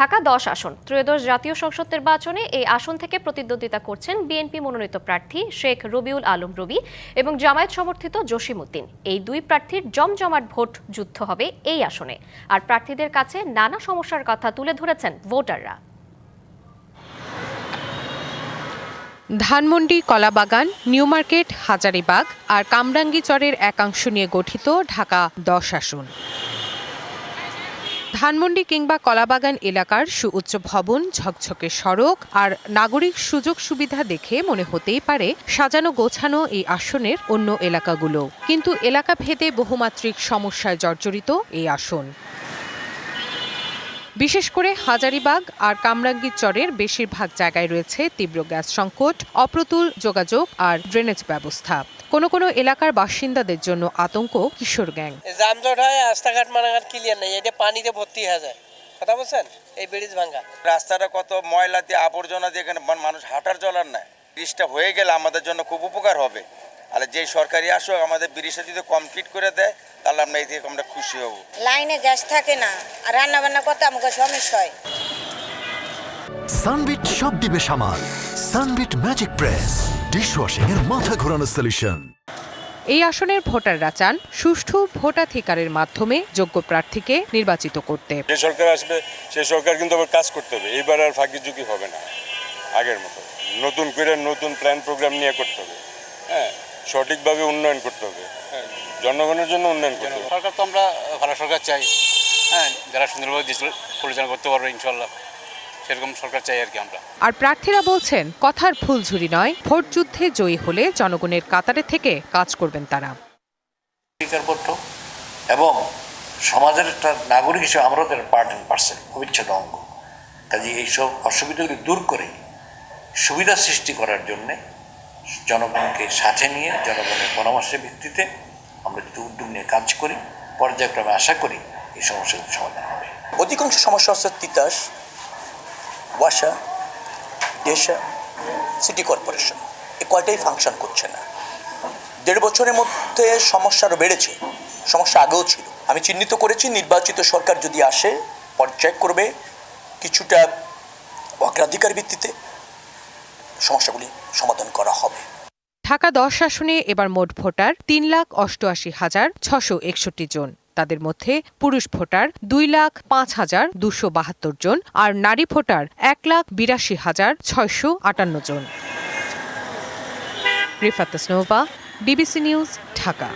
ঢাকা দশ আসন। ত্রয়োদশ জাতীয় সংসদ নির্বাচনে এই আসন থেকে প্রতিদ্বন্দ্বিতা করছেন বিএনপি মনোনীত প্রার্থী শেখ রবিউল আলম রবি এবং জামায়াত সমর্থিত জসিমউদ্দিন। এই দুই প্রার্থীর জমজমাট ভোট যুদ্ধ হবে এই আসনে। আর প্রার্থীদের কাছে নানা সমস্যার কথা তুলে ধরেছেন ভোটাররা। ধানমন্ডি, কলাবাগান, নিউ মার্কেট, হাজারিবাগ আর কামরাঙ্গী চরের একাংশ নিয়ে গঠিত ঢাকা দশ আসন। ধানমন্ডি কিংবা কলাবাগান এলাকার সুউচ্চ ভবন, ঝকঝকে সড়ক আর নাগরিক সুযোগ সুবিধা দেখে মনে হতেই পারে সাজানো গোছানো এই আসনের অন্য এলাকাগুলো। কিন্তু এলাকা ভেদে বহুমাত্রিক সমস্যায় জর্জরিত এই আসন। বিশেষ করে হাজারিবাগ আর কামরাঙ্গীর চরের বেশিরভাগ জায়গায় রয়েছে তীব্র গ্যাস সংকট অপ্রতুল যোগাযোগ আর ড্রেনেজ ব্যবস্থা। কোনো কোনো এলাকার বাসিন্দাদের জন্য আতঙ্ক কিশোর গ্যাং। জামজট হয় রাস্তাঘাট মানাঘাট ক্লিয়ার নেই এটা পানিতে ভর্তি হয়ে যায়। কথা বলছেন? এই ব্রিজ ভাঙ্গা রাস্তাটা কত ময়লা দিয়ে আবর্জনা দিয়ে এখানে মানুষ হাঁটার চলার নাই। ব্রিজটা হয়ে গেলে আমাদের জন্য খুব উপকার হবে। আর যেই সরকারি আসুক আমাদের ব্রিজটা যদি কমপ্লিট করে দেয় তাহলে আমরা এই থেকে আমরা খুশি হব। লাইনে গ্যাস থাকে না আর রান্না বান্না করতে আমাকে সমস্যা হয়। সানবিট সব দিবে সামাল। সানবিট ম্যাজিক প্রেস ডিশওয়াশিং এর মাথা ঘোরানো সলিউশন এই আসনের ভোটাররা চান সুষ্ঠু ভোটাধিকারের মাধ্যমে যোগ্য প্রার্থীকে নির্বাচিত করতে। যে সরকার আসবে সেই সরকার কিন্তু আবার কাজ করতে হবে। এইবার আর ফাঁকি ঝুঁকি হবে না আগের মতো। নতুন করে নতুন প্ল্যান প্রোগ্রাম নিয়ে করতে হবে। হ্যাঁ। সঠিকভাবে উন্নয়ন করতে হবে। হ্যাঁ। জনগণের জন্য উন্নয়ন করতে হবে। সরকার তো আমরা ভালো সরকার চাই। হ্যাঁ যারা সুন্দরভাবে দেশ পরিচালনা করতে পারবে ইনশাল্লাহ সেরকম সরকার চাই আর কি আমরা। আর প্রার্থীরা বলছেন কথার ফুলঝুরি নয় ভোট যুদ্ধে জয়ী হলে জনগণের কাতারে থেকে কাজ করবেন তারা। এবং সমাজের একটা নাগরিক হিসেবে আমরাও তার পার্ট অ্যান্ড পার্সেল অবিচ্ছেদ্য অঙ্গ। কাজে এইসব অসুবিধাগুলি দূর করে সুবিধা সৃষ্টি করার জন্যে জনগণকে সাথে নিয়ে, জনগণের পরামর্শের ভিত্তিতে আমরা যদি উদ্যোগ নিয়ে কাজ করি পর্যায়ক্রমে আশা করি এই সমস্যাগুলি সমাধান হবে। অধিকাংশ সমস্যা হচ্ছে তিতাস, ওয়াসা, দেশা সিটি কর্পোরেশন এ কয়টাই ফাংশন করছে না। দেড় বছরের মধ্যে সমস্যা আরও বেড়েছে, সমস্যা আগেও ছিল। আমি চিহ্নিত করেছি, নির্বাচিত সরকার যদি আসে পর্যায় করবে, কিছুটা অগ্রাধিকার ভিত্তিতে। সমস্যাগুলি সমাধান করা হবে। ঢাকা দশ আসনে এবার মোট ভোটার তিন লাখ অষ্টআশি হাজার ছশো একষট্টি জন। তাদের মধ্যে পুরুষ ভোটার দুই লাখ পাঁচ হাজার দুশো বাহাত্তর জন আর নারী ভোটার এক লাখ বিরাশি হাজার ছয়শো আটান্ন জন। Rifat DBC news, Dhaka.